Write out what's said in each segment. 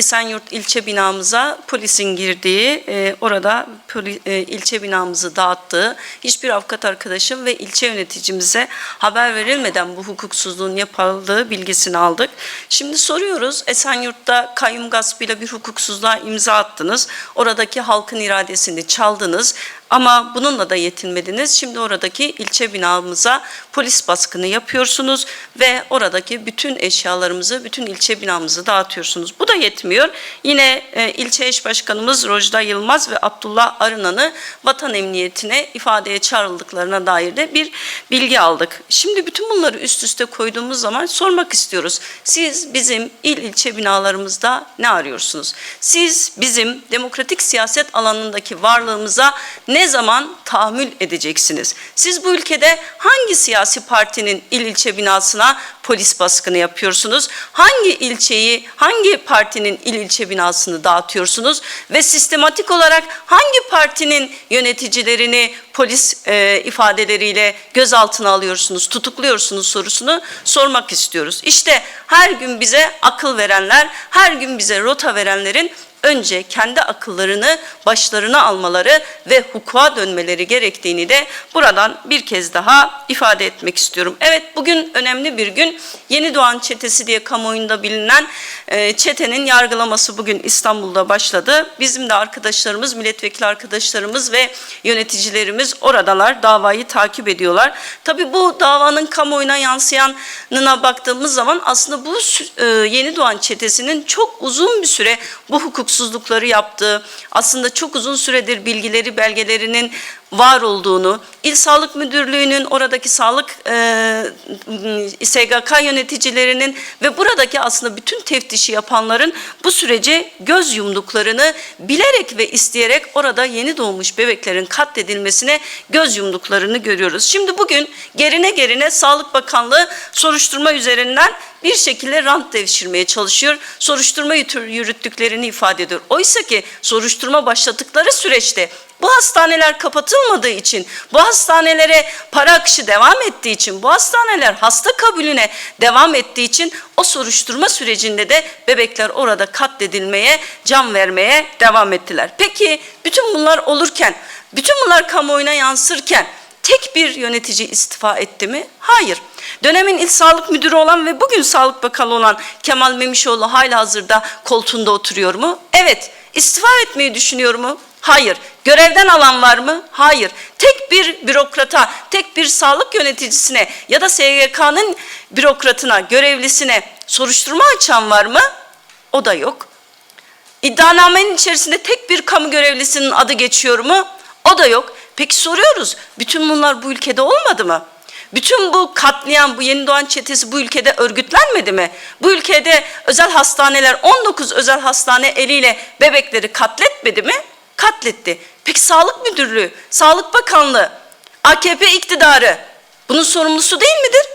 Esenyurt ilçe binamıza polisin girdiği, e, orada poli- e, ilçe binamızı dağıttığı, hiçbir avukat arkadaşım ve ilçe yöneticimize haber verilmeden bu hukuksuzluğun yapıldığı bilgisini aldık. Şimdi soruyoruz, Esenyurt'ta kayyum gaspıyla bir hukuksuzluğa imza attınız. Oradaki halkın iradesini çaldınız. Ama bununla da yetinmediniz. Şimdi oradaki ilçe binamıza polis baskını yapıyorsunuz ve oradaki bütün eşyalarımızı, bütün ilçe binamızı dağıtıyorsunuz. Bu da yetmiyor. Yine e, ilçe eş başkanımız Rojda Yılmaz ve Abdullah Arınan'ı vatan emniyetine ifadeye çağrıldıklarına dair de bir bilgi aldık. Şimdi bütün bunları üst üste koyduğumuz zaman sormak istiyoruz. Siz bizim il ilçe binalarımızda ne arıyorsunuz? Siz bizim demokratik siyaset alanındaki varlığımıza ne zaman tahammül edeceksiniz? Siz bu ülkede hangi siyasi partinin il ilçe binasına polis baskını yapıyorsunuz? Hangi ilçeyi, hangi partinin il ilçe binasını dağıtıyorsunuz? Ve sistematik olarak hangi partinin yöneticilerini polis e, ifadeleriyle gözaltına alıyorsunuz, tutukluyorsunuz sorusunu sormak istiyoruz. İşte her gün bize akıl verenler, her gün bize rota verenlerin önce kendi akıllarını başlarına almaları ve hukuka dönmeleri gerektiğini de buradan bir kez daha ifade etmek istiyorum. Evet bugün önemli bir gün. Yeni Doğan Çetesi diye kamuoyunda bilinen e, çetenin yargılaması bugün İstanbul'da başladı. Bizim de arkadaşlarımız, milletvekili arkadaşlarımız ve yöneticilerimiz oradalar, davayı takip ediyorlar. Tabii bu davanın kamuoyuna yansıyanına baktığımız zaman aslında bu e, Yeni Doğan Çetesi'nin çok uzun bir süre bu hukuksuzlukları yaptığı, aslında çok uzun süredir bilgileri, belgelerinin var olduğunu, İl Sağlık Müdürlüğü'nün oradaki sağlık e, SGK yöneticilerinin ve buradaki aslında bütün teftişi yapanların bu sürece göz yumduklarını bilerek ve isteyerek orada yeni doğmuş bebeklerin katledilmesine göz yumduklarını görüyoruz. Şimdi bugün gerine gerine Sağlık Bakanlığı soruşturma üzerinden bir şekilde rant devşirmeye çalışıyor. Soruşturma yürüttüklerini ifade ediyor. Oysa ki soruşturma başladıkları süreçte bu hastaneler kapatılmadığı için, bu hastanelere para akışı devam ettiği için, bu hastaneler hasta kabulüne devam ettiği için o soruşturma sürecinde de bebekler orada katledilmeye, can vermeye devam ettiler. Peki bütün bunlar olurken, bütün bunlar kamuoyuna yansırken tek bir yönetici istifa etti mi? Hayır. Dönemin il sağlık müdürü olan ve bugün sağlık bakanı olan Kemal Memişoğlu hala hazırda koltuğunda oturuyor mu? Evet. İstifa etmeyi düşünüyor mu? Hayır. Görevden alan var mı? Hayır. Tek bir bürokrata, tek bir sağlık yöneticisine ya da SGK'nın bürokratına, görevlisine soruşturma açan var mı? O da yok. İddianamenin içerisinde tek bir kamu görevlisinin adı geçiyor mu? O da yok. Peki soruyoruz. Bütün bunlar bu ülkede olmadı mı? Bütün bu katliam, bu yeni doğan çetesi bu ülkede örgütlenmedi mi? Bu ülkede özel hastaneler, 19 özel hastane eliyle bebekleri katletmedi mi? Katletti. Peki Sağlık Müdürlüğü, Sağlık Bakanlığı, AKP iktidarı bunun sorumlusu değil midir?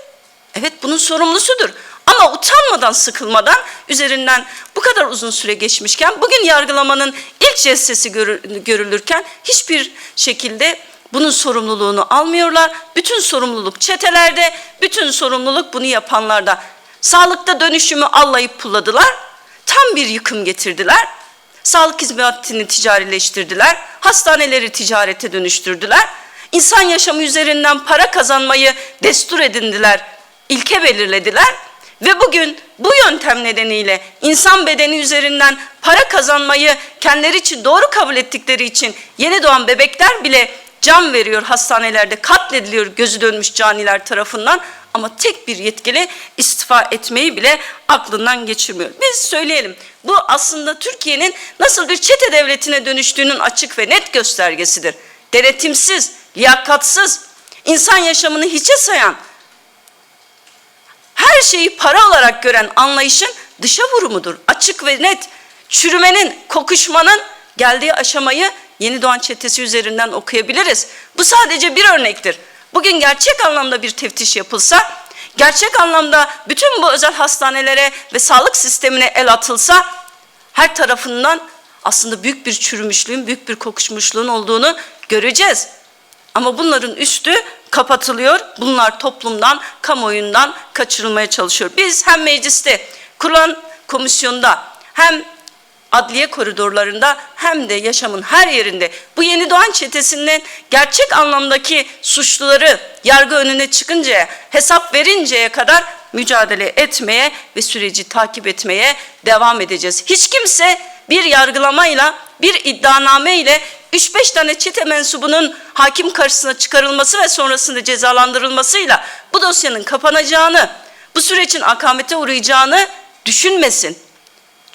Evet bunun sorumlusudur. Ama utanmadan, sıkılmadan üzerinden bu kadar uzun süre geçmişken bugün yargılamanın ilk celsesi görü- görülürken hiçbir şekilde bunun sorumluluğunu almıyorlar. Bütün sorumluluk çetelerde, bütün sorumluluk bunu yapanlarda. Sağlıkta dönüşümü allayıp pulladılar. Tam bir yıkım getirdiler. Sağlık hizmetini ticarileştirdiler. Hastaneleri ticarete dönüştürdüler. İnsan yaşamı üzerinden para kazanmayı destur edindiler, ilke belirlediler. Ve bugün bu yöntem nedeniyle insan bedeni üzerinden para kazanmayı kendileri için doğru kabul ettikleri için yeni doğan bebekler bile can veriyor hastanelerde katlediliyor gözü dönmüş caniler tarafından ama tek bir yetkili istifa etmeyi bile aklından geçirmiyor. Biz söyleyelim bu aslında Türkiye'nin nasıl bir çete devletine dönüştüğünün açık ve net göstergesidir. Denetimsiz, liyakatsız, insan yaşamını hiçe sayan, her şeyi para olarak gören anlayışın dışa vurumudur. Açık ve net çürümenin, kokuşmanın geldiği aşamayı Yeni Doğan Çetesi üzerinden okuyabiliriz. Bu sadece bir örnektir. Bugün gerçek anlamda bir teftiş yapılsa, gerçek anlamda bütün bu özel hastanelere ve sağlık sistemine el atılsa, her tarafından aslında büyük bir çürümüşlüğün, büyük bir kokuşmuşluğun olduğunu göreceğiz. Ama bunların üstü kapatılıyor. Bunlar toplumdan, kamuoyundan kaçırılmaya çalışıyor. Biz hem mecliste, kurulan komisyonda hem adliye koridorlarında hem de yaşamın her yerinde bu yeni doğan çetesinin gerçek anlamdaki suçluları yargı önüne çıkıncaya, hesap verinceye kadar mücadele etmeye ve süreci takip etmeye devam edeceğiz. Hiç kimse bir yargılamayla, bir iddianame ile 3-5 tane çete mensubunun hakim karşısına çıkarılması ve sonrasında cezalandırılmasıyla bu dosyanın kapanacağını, bu sürecin akamete uğrayacağını düşünmesin.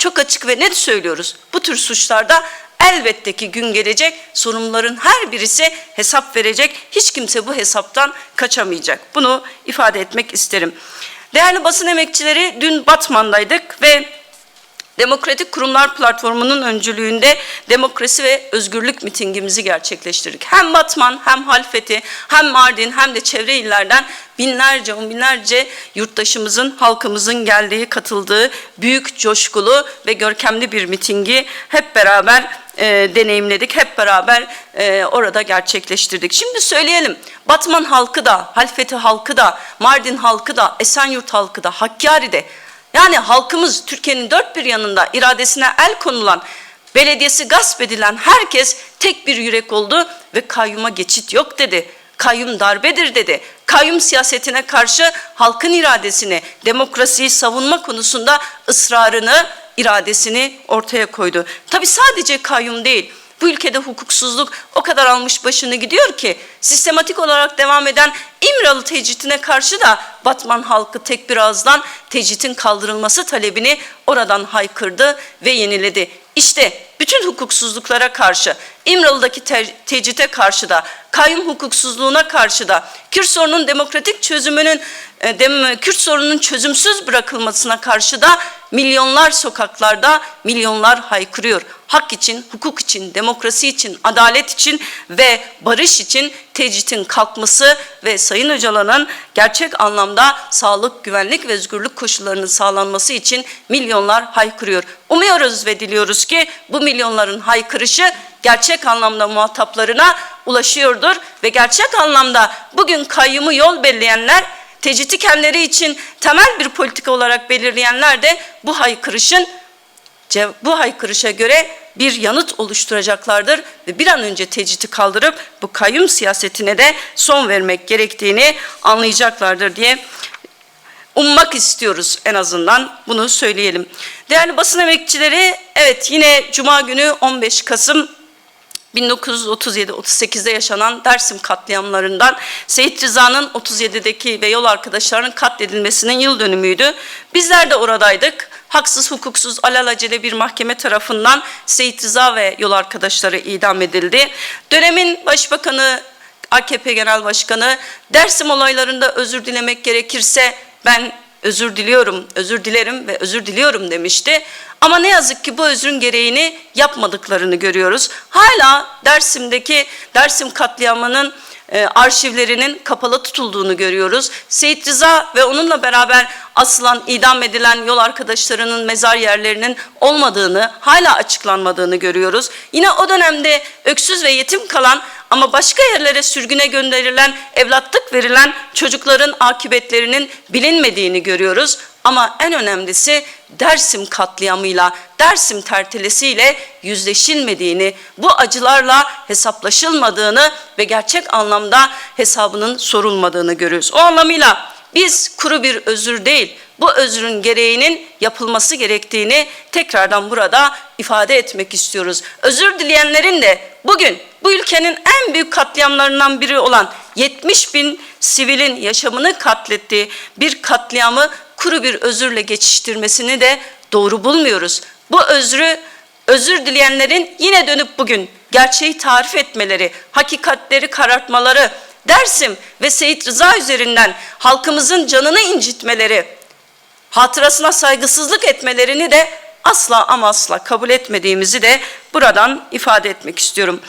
Çok açık ve net söylüyoruz. Bu tür suçlarda elbette ki gün gelecek. Sorumluların her birisi hesap verecek. Hiç kimse bu hesaptan kaçamayacak. Bunu ifade etmek isterim. Değerli basın emekçileri dün Batman'daydık ve Demokratik Kurumlar Platformu'nun öncülüğünde demokrasi ve özgürlük mitingimizi gerçekleştirdik. Hem Batman hem Halfeti hem Mardin hem de çevre illerden binlerce on binlerce yurttaşımızın halkımızın geldiği katıldığı büyük coşkulu ve görkemli bir mitingi hep beraber e, deneyimledik. Hep beraber e, orada gerçekleştirdik. Şimdi söyleyelim Batman halkı da, Halfeti halkı da, Mardin halkı da, Esenyurt halkı da, Hakkari'de yani halkımız Türkiye'nin dört bir yanında iradesine el konulan, belediyesi gasp edilen herkes tek bir yürek oldu ve kayyuma geçit yok dedi. Kayyum darbedir dedi. Kayyum siyasetine karşı halkın iradesini, demokrasiyi savunma konusunda ısrarını, iradesini ortaya koydu. Tabi sadece kayyum değil, bu ülkede hukuksuzluk o kadar almış başını gidiyor ki sistematik olarak devam eden İmralı tecritine karşı da Batman halkı tek bir ağızdan tecritin kaldırılması talebini oradan haykırdı ve yeniledi. İşte bütün hukuksuzluklara karşı, İmralı'daki te tecrite karşı da, kayyum hukuksuzluğuna karşı da, Kürt sorunun demokratik çözümünün, e, dem Kürt sorununun çözümsüz bırakılmasına karşı da milyonlar sokaklarda, milyonlar haykırıyor. Hak için, hukuk için, demokrasi için, adalet için ve barış için tecritin kalkması ve Sayın Öcalan'ın gerçek anlamda sağlık, güvenlik ve özgürlük koşullarının sağlanması için milyonlar haykırıyor. Umuyoruz ve diliyoruz ki bu milyonların haykırışı gerçek anlamda muhataplarına ulaşıyordur ve gerçek anlamda bugün kayyumu yol belirleyenler tecriti kendileri için temel bir politika olarak belirleyenler de bu haykırışın bu haykırışa göre bir yanıt oluşturacaklardır ve bir an önce tecriti kaldırıp bu kayyum siyasetine de son vermek gerektiğini anlayacaklardır diye ummak istiyoruz en azından bunu söyleyelim. Değerli basın emekçileri evet yine Cuma günü 15 Kasım 1937-38'de yaşanan Dersim katliamlarından Seyit Rıza'nın 37'deki ve yol arkadaşlarının katledilmesinin yıl dönümüydü. Bizler de oradaydık. Haksız hukuksuz alelacele bir mahkeme tarafından Seyit Rıza ve yol arkadaşları idam edildi. Dönemin başbakanı AKP Genel Başkanı Dersim olaylarında özür dilemek gerekirse ben özür diliyorum, özür dilerim ve özür diliyorum demişti. Ama ne yazık ki bu özrün gereğini yapmadıklarını görüyoruz. Hala Dersim'deki Dersim katliamının e, arşivlerinin kapalı tutulduğunu görüyoruz. Seyit Rıza ve onunla beraber asılan, idam edilen yol arkadaşlarının mezar yerlerinin olmadığını, hala açıklanmadığını görüyoruz. Yine o dönemde öksüz ve yetim kalan ama başka yerlere sürgüne gönderilen, evlatlık verilen çocukların akıbetlerinin bilinmediğini görüyoruz. Ama en önemlisi Dersim katliamıyla, Dersim tertelesiyle yüzleşilmediğini, bu acılarla hesaplaşılmadığını ve gerçek anlamda hesabının sorulmadığını görüyoruz. O anlamıyla biz kuru bir özür değil, bu özrün gereğinin yapılması gerektiğini tekrardan burada ifade etmek istiyoruz. Özür dileyenlerin de bugün bu ülkenin en büyük katliamlarından biri olan 70 bin sivilin yaşamını katlettiği bir katliamı kuru bir özürle geçiştirmesini de doğru bulmuyoruz. Bu özrü özür dileyenlerin yine dönüp bugün gerçeği tarif etmeleri, hakikatleri karartmaları, Dersim ve Seyit Rıza üzerinden halkımızın canını incitmeleri, hatırasına saygısızlık etmelerini de asla ama asla kabul etmediğimizi de buradan ifade etmek istiyorum.